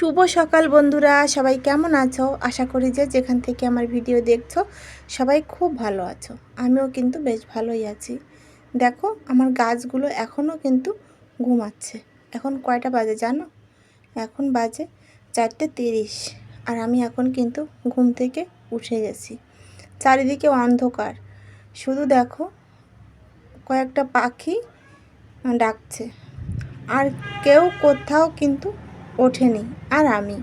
শুভ সকাল বন্ধুরা, সবাই কেমন আছো? আশা করি যে যেখান থেকে আমার ভিডিও দেখছ, সবাই খুব ভালো আছো। আমিও কিন্তু বেশ ভালোই আছি। দেখো, আমার গাছগুলো এখনও কিন্তু ঘুমাচ্ছে। এখন কয়টা বাজে জানো? এখন বাজে চারটে তিরিশ আর আমি এখন কিন্তু ঘুম থেকে উঠে গেছি। চারিদিকে অন্ধকার। শুধু দেখো, কয়েকটা পাখি ডাকছে। আর কেউ কোথাও কিন্তু ওঠেনি। আর আমি।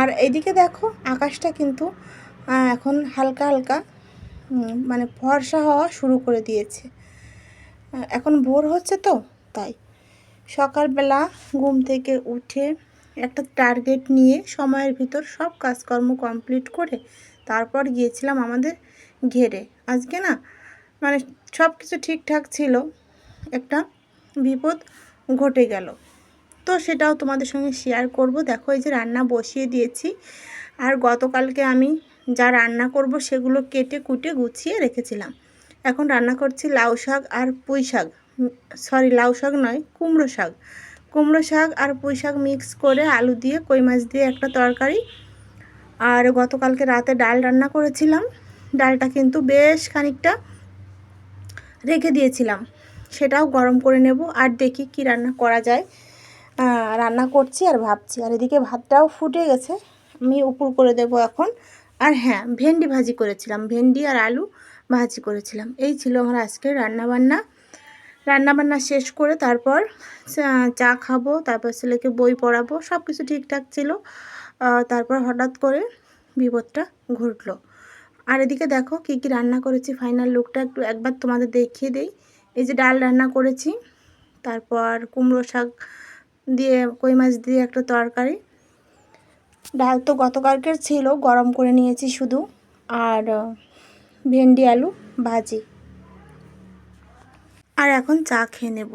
আর এদিকে দেখো, আকাশটা কিন্তু এখন হালকা হালকা মানে ফর্সা হওয়া শুরু করে দিয়েছে। এখন ভোর হচ্ছে তো, তাই। সকালবেলা ঘুম থেকে উঠে একটা টার্গেট নিয়ে সময়ের ভিতর সব কাজকর্ম কমপ্লিট করে তারপর গিয়েছিলাম আমাদের ঘেরে। আজকে না মানে সব কিছু ঠিকঠাক ছিল, একটা বিপদ ঘটে গেল। তো সেটাও তোমাদের সঙ্গে শেয়ার করব। দেখো, এই যে রান্না বসিয়ে দিয়েছি। আর গতকালকে আমি যা রান্না করব সেগুলো কেটে কুটে গুছিয়ে রেখেছিলাম। এখন রান্না করছি লাউ শাক আর পুঁই শাক। সরি লাউ শাক নয়, কুমড়ো শাক। কুমড়ো শাক আর পুঁই শাক মিক্স করে আলু দিয়ে, কই মাছ দিয়ে একটা তরকারি। আর গতকালকে রাতে ডাল রান্না করেছিলাম। ডালটা কিন্তু বেশ খানিকটা রেখে দিয়েছিলাম। সেটাও গরম করে নেব। আর দেখি কি রান্না করা যায়। রান্না করছি আর ভাবছি। আর এদিকে ভাতটাও ফুটে গেছে। আমি উপর করে দেব এখন। আর হ্যাঁ ভেন্ডি ভাজি করেছিলাম। ভেন্ডি আর আলু ভাজি করেছিলাম। এই ছিল আমার আজকের রান্নাবান্না। রান্নাবান্না শেষ করে তারপর, চা খাব, তারপর ছেলেকে বই পড়াবো সব কিছু ঠিকঠাক ছিল। তারপর হঠাৎ করে বিপদটা ঘটলো। আর এদিকে দেখো কী কী রান্না করেছি ফাইনাল লুকটা একটু একবার তোমাদের দেখিয়ে দেই। এই যে ডাল রান্না করেছি, তারপর কুমড়ো শাক দিয়ে কই মাছ দিয়ে একটা তরকারি। ডাল তো গতকালকের ছিল, গরম করে নিয়েছি শুধু। আর ভেন্ডি আলু ভাজি। আর এখন চা খেয়ে নেব।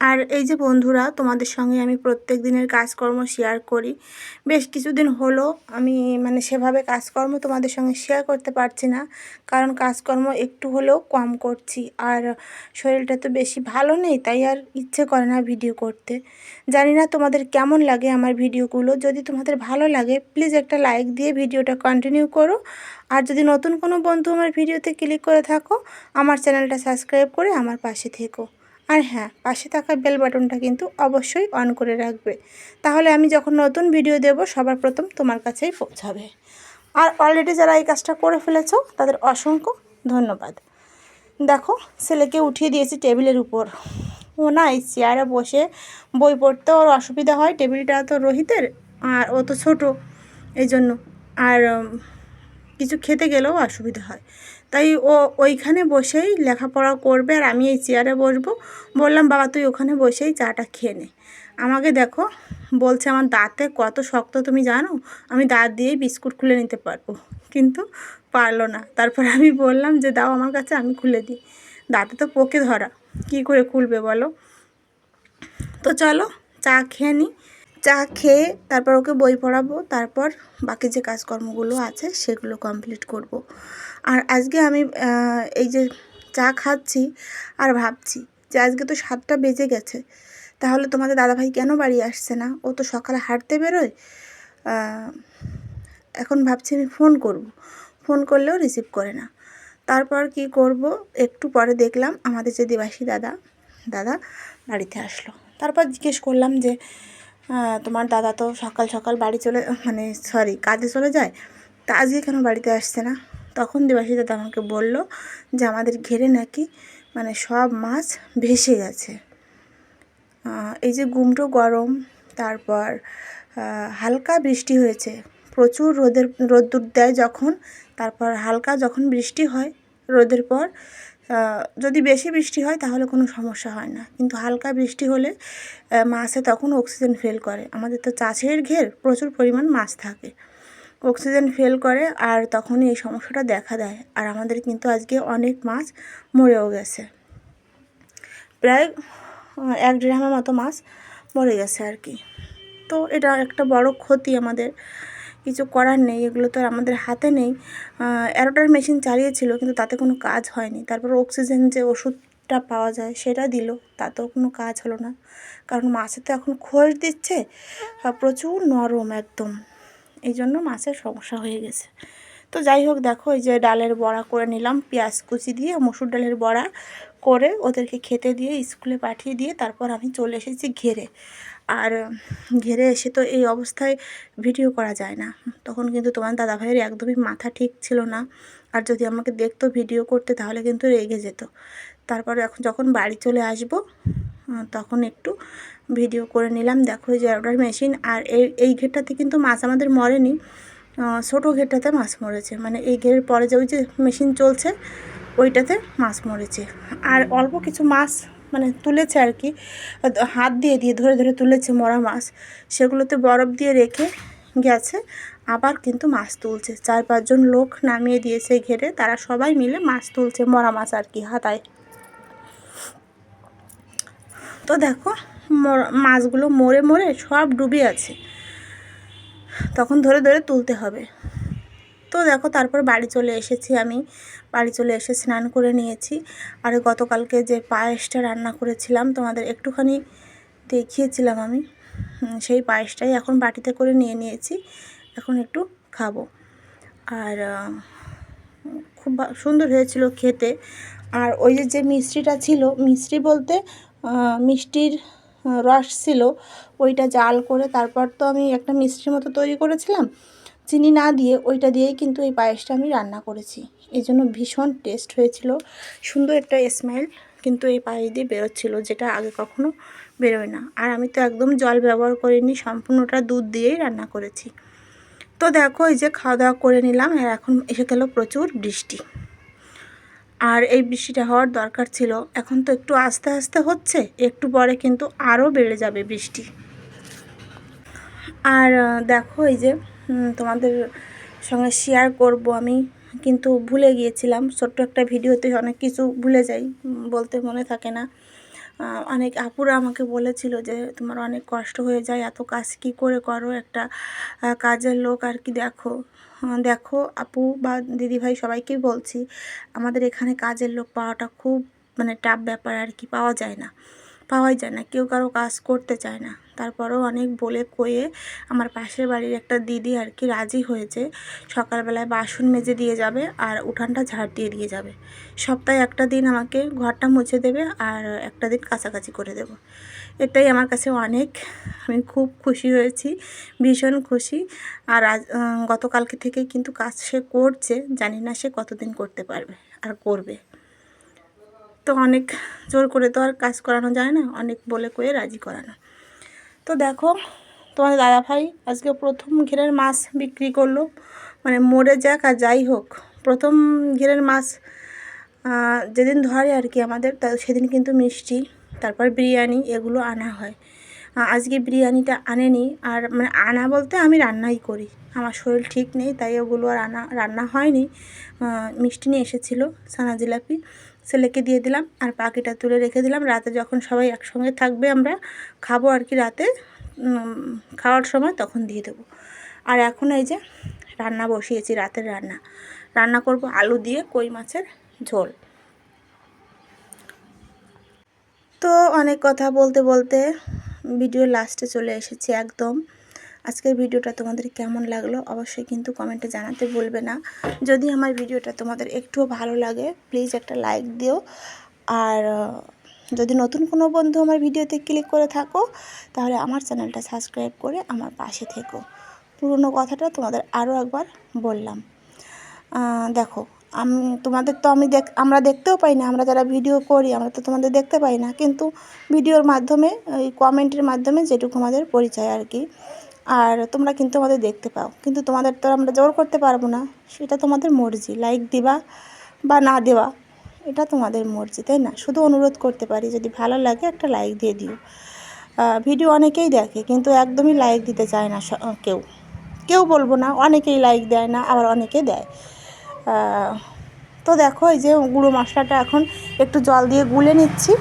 আর এই যে বন্ধুরা, তোমাদের সঙ্গে আমি প্রত্যেক দিনের কাজকর্ম শেয়ার করি। বেশ কিছুদিন হলো আমি মানে সেভাবে কাজকর্ম তোমাদের সঙ্গে শেয়ার করতে পারছি না, কারণ কাজকর্ম একটু হলেও কম করছি। আর শরীরটা তো বেশি ভালো নেই, তাই আর ইচ্ছে করে না ভিডিও করতে। জানি না তোমাদের কেমন লাগে আমার ভিডিওগুলো যদি তোমাদের ভালো লাগে প্লিজ একটা লাইক দিয়ে ভিডিওটা কন্টিনিউ করো। আর যদি নতুন কোনো বন্ধু আমার ভিডিওতে ক্লিক করে থাকো, আমার চ্যানেলটা সাবস্ক্রাইব করে আমার পাশে থেকো। আর হ্যাঁ পাশে থাকা বেল বাটনটা কিন্তু অবশ্যই অন করে রাখবে। তাহলে আমি যখন নতুন ভিডিও দেব, সবার প্রথম তোমার কাছেই পৌঁছাবে। আর অলরেডি যারা এই কাজটা করে ফেলেছো, তাদের অসংখ্য ধন্যবাদ। দেখো, ছেলেকে উঠিয়ে দিয়েছি টেবিলের উপর। ও না, এই চেয়ারে বসে বই পড়তে ওর অসুবিধা হয়, টেবিলটা তো রোহিতের, আর ও তো ছোটো এই জন্য আর কিছু খেতে গেলেও অসুবিধা হয়। তাই ও ওইখানে বসেই লেখাপড়া করবে আর আমি এই চেয়ারে বসবো। বললাম, বাবা, তুই ওখানে বসেই চাটা খেয়ে নে। আমাকে দেখো, বলছে, আমার দাঁতে কত শক্ত, তুমি জানো? আমি দাঁত দিয়েই বিস্কুট খুলে নিতে পারব। কিন্তু পারল না। তারপর আমি বললাম যে, দাও আমার কাছে, আমি খুলে দিই। দাঁতে তো পোকে ধরা। কী করে খুলবে বলো? তো চলো, চা খেয়ে নিই চা খেয়ে তারপর ওকে বই পড়াবো, তারপর বাকি যে কাজকর্মগুলো আছে সেগুলো কমপ্লিট করব। আর আজকে আমি এই যে চা খাচ্ছি আর ভাবছি যে আজকে তো সাতটা বেজে গেছে, তাহলে তোমাদের দাদাভাই কেন বাড়ি আসছে না? ও তো সকালে হাঁটতে বেরোয়। এখন ভাবছি আমি ফোন করব। ফোন করলেও রিসিভ করে না। তারপর কি করব? একটু পরে দেখলাম আমাদের যে দেবাসী দাদা দাদা বাড়িতে আসলো। তারপর জিজ্ঞেস করলাম যে তোমার দাদা তো সকাল সকাল বাড়ি চলে মানে সরি কাজে চলে যায়, তা আজকে কেন বাড়িতে আসছে না? তখন দেবাসী দাদা আমাকে বলল যে আমাদের ঘেরে নাকি মানে সব মাছ ভেসে গেছে। এই যে গুমটো গরম, তারপর হালকা বৃষ্টি হয়েছে, প্রচুর রোদের, রোদ্দুর দেয় যখন, তারপর হালকা যখন বৃষ্টি হয়, রোদের পর যদি বেশি বৃষ্টি হয় তাহলে কোনো সমস্যা হয় না। কিন্তু হালকা বৃষ্টি হলে মাছে তখন অক্সিজেন ফেল করে। আমাদের তো চাষের ঘের প্রচুর পরিমাণ মাছ থাকে। অক্সিজেন ফেল করে আর তখনই এই সমস্যাটা দেখা দেয়। আর আমাদের কিন্তু আজকে অনেক মাছ মরেও গেছে। প্রায় এক ড্রামের মতো মাছ মরে গেছে আর কি। তো এটা একটা বড় ক্ষতি আমাদের কিছু করার নেই, এগুলো তো আমাদের হাতে নেই। অ্যারোটার মেশিন চালিয়েছিল, কিন্তু তাতে কোনো কাজ হয়নি। তারপর অক্সিজেন যে ওষুধ ভাবটা পাওয়া যায়, সেটা দিল। তাতেও কোনো কাজ হলো না। কারণ মাছে তো এখন খোঁজ দিচ্ছে প্রচুর নরম একদম। এই জন্য মাছের সমস্যা হয়ে গেছে। তো যাই হোক, দেখো, এই যে ডালের বড়া করে নিলাম। পেঁয়াজ কুচি দিয়ে, মসুর ডালের বড়া করে ওদেরকে খেতে দিয়ে, স্কুলে পাঠিয়ে দিয়ে, তারপর আমি চলে এসেছি ঘেরে। আর ঘেরে এসে তো এই অবস্থায় ভিডিও করা যায় না। তখন কিন্তু তোমার দাদাভাইয়ের একদমই মাথা ঠিক ছিল না। আর যদি আমাকে দেখতো ভিডিও করতে, তাহলে কিন্তু রেগে যেত। তারপরে এখন যখন বাড়ি চলে আসব তখন একটু ভিডিও করে নিলাম। দেখো যে অর্ডার মেশিন, আর এই এই ঘেরটাতে কিন্তু মাছ আমাদের মরেনি। ছোটো ঘেরটাতে মাছ মরেছে। মানে এই ঘেরের পরে যে ওই যে মেশিন চলছে, ওইটাতে মাছ মরেছে। আর অল্প কিছু মাছ মানে তুলেছে আর কি, হাত দিয়ে দিয়ে ধরে ধরে তুলেছে মরা মাছ। সেগুলোতে বরফ দিয়ে রেখে গেছে, আবার কিন্তু মাছ তুলছে। চার, পাঁচজন লোক নামিয়ে দিয়েছে ঘেরে, তারা সবাই মিলে মাছ তুলছে মরা মাছ আর কি হাতায়। তো দেখো মাছগুলো মরে মরে সব ডুবে আছে। তখন ধরে ধরে তুলতে হবে। তো দেখো তারপর বাড়ি চলে এসেছি আমি। বাড়ি চলে এসে স্নান করে নিয়েছি। আর গতকালকে যে পায়েসটা রান্না করেছিলাম তোমাদের একটুখানি দেখিয়েছিলাম আমি। সেই পায়েসটাই এখন বাটিতে করে নিয়ে নিয়েছি। এখন একটু খাব। আর খুব সুন্দর হয়েছিল খেতে। আর ওই যে যে মিষ্টিটা ছিল, মিষ্টি বলতে মিষ্টির রস ছিল, ওইটা জাল করে তারপর তো আমি একটা মিষ্টির মতো তৈরি করেছিলাম। চিনি না দিয়ে ওইটা দিয়েই কিন্তু এই পায়েসটা আমি রান্না করেছি। এই জন্য ভীষণ টেস্ট হয়েছিল। সুন্দর একটা স্মেল কিন্তু এই পায়েস দিয়ে বেরোচ্ছিলো, যেটা আগে কখনো বেরোয় না। আর আমি তো একদম জল ব্যবহার করিনি, সম্পূর্ণটা দুধ দিয়েই রান্না করেছি। তো দেখো, এই যে খাওয়া দাওয়া করে নিলাম, আর এখন এসে গেল প্রচুর বৃষ্টি। আর এই বৃষ্টিটা হওয়ার দরকার ছিল। এখন তো একটু আস্তে আস্তে হচ্ছে, একটু পরে কিন্তু আরও বেড়ে যাবে বৃষ্টি। আর দেখো এই যে তোমাদের সঙ্গে শেয়ার করব আমি। কিন্তু ভুলে গিয়েছিলাম, ছোট্ট একটা ভিডিওতে অনেক কিছু ভুলে যাই বলতে মনে থাকে না। অনেক আপুরা আমাকে বলেছিল যে, তোমার অনেক কষ্ট হয়ে যায়, এত কাজ কি করে করো? একটা কাজের লোক আর কি দেখো। দেখো আপু বা দিদিভাই সবাইকেই বলছি, আমাদের এখানে কাজের লোক পাওয়াটা খুব মানে টাফ ব্যাপার আর কি, পাওয়া যায় না। পাওয়াই যায় না। কেউ কারও কাজ করতে চায় না। তারপরেও অনেক বলে কয়ে আমার পাশের বাড়ির একটা দিদি আর কি রাজি হয়েছে। সকালবেলায় বাসন মেজে দিয়ে যাবে আর উঠানটা ঝাড় দিয়ে দিয়ে যাবে। সপ্তাহে একটা দিন আমাকে ঘরটা মুছে দেবে আর একটা দিন কাছাকাছি করে দেব। এটাই আমার কাছে অনেক। আমি খুব খুশি হয়েছি, ভীষণ খুশি। আর গতকালকে থেকেই কিন্তু কাজ সে করছে। জানি না সে কতদিন করতে পারবে আর করবে। তো অনেক জোর করে তো আর কাজ করানো যায় না, অনেক বলে কয়ে রাজি করানো। তো দেখো তোমার দাদা ভাই আজকে প্রথম ঘেরের মাছ বিক্রি করল মানে মরে যাক আর যাই হোক। প্রথম ঘেরের মাছ যেদিন ধরে আর কি আমাদের, তা সেদিন কিন্তু মিষ্টি, তারপর বিরিয়ানি এগুলো আনা হয়। আজকে বিরিয়ানিটা আনেনি, আর মানে আনা বলতে আমি রান্নাই করি। আমার শরীর ঠিক নেই, তাই ওগুলো আর আনা, রান্না হয়নি। মিষ্টি নিয়ে এসেছিল সানা জিলাপি। ছেলেকে দিয়ে দিলাম আর পাখিটা তুলে রেখে দিলাম। রাতে যখন সবাই একসঙ্গে থাকবে আমরা খাব আর কি রাতে খাওয়ার সময় তখন দিয়ে দেবো। আর এখন এই যে রান্না বসিয়েছি, রাতের রান্না। রান্না করব আলু দিয়ে কই মাছের ঝোল। তো অনেক কথা বলতে বলতে ভিডিও লাস্টে চলে এসেছি একদম। আজকের ভিডিওটা তোমাদের কেমন লাগল অবশ্যই কিন্তু কমেন্টে জানাতে বলবে না। যদি আমার ভিডিওটা তোমাদের একটুও ভালো লাগে প্লিজ একটা লাইক দিও। আর যদি নতুন কোনো বন্ধু আমার ভিডিওতে ক্লিক করে থাকো, তাহলে আমার চ্যানেলটা সাবস্ক্রাইব করে আমার পাশে থেকো। পুরনো কথাটা তোমাদের আরও একবার বললাম। দেখো, আমি, তোমাদের তো আমি দেখ, আমরা দেখতেও পাই না, আমরা যারা ভিডিও করি, আমরা তো তোমাদের দেখতে পাই না। কিন্তু ভিডিওর মাধ্যমে, ওই কমেন্টের মাধ্যমে যেটুকু আমাদের পরিচয় আর কি। আর তোমরা কিন্তু আমাদের দেখতে পাও। কিন্তু তোমাদের তো আমরা জোর করতে পারব না। সেটা তোমাদের মর্জি। লাইক দিবা বা না দেওয়া, এটা তোমাদের মর্জি, তাই না? শুধু অনুরোধ করতে পারি, যদি ভালো লাগে একটা লাইক দিয়ে দিও। ভিডিও অনেকেই দেখে, কিন্তু একদমই লাইক দিতে চায় না কেউ। কেউ বলব না, অনেকেই লাইক দেয় না, আবার অনেকে দেয়। তো দেখো, এই যে গুঁড়ো মশলাটা এখন একটু জল দিয়ে গুলে নিচ্ছি।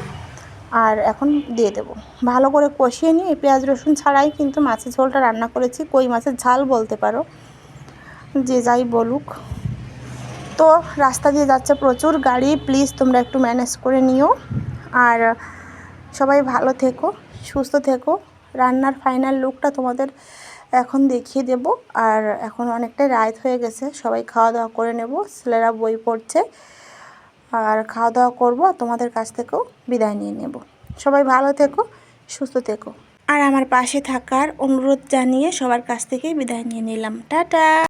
আর এখন দিয়ে দেবো। ভালো করে কষিয়ে নিয়ে পেঁয়াজ, রসুন ছাড়াই কিন্তু মাছের ঝোলটা রান্না করেছি। কই মাছের ঝাল বলতে পারো, যে যাই বলুক। তো রাস্তা দিয়ে যাচ্ছে প্রচুর গাড়ি, প্লিজ তোমরা একটু ম্যানেজ করে নিও। আর সবাই ভালো থেকো, সুস্থ থেকো। রান্নার ফাইনাল লুকটা তোমাদের এখন দেখিয়ে দেব। আর এখন অনেকটাই রাত হয়ে গেছে, সবাই খাওয়া দাওয়া করে নেব। ছেলেরা বই পড়ছে। আর খাওয়া দাওয়া করব তোমাদের কাছ থেকেও বিদায় নিয়ে নেব। সবাই ভালো থেকো, সুস্থ থেকো। আর আমার পাশে থাকার অনুরোধ জানিয়ে সবার কাছ থেকেই বিদায় নিয়ে নিলাম। টাটা!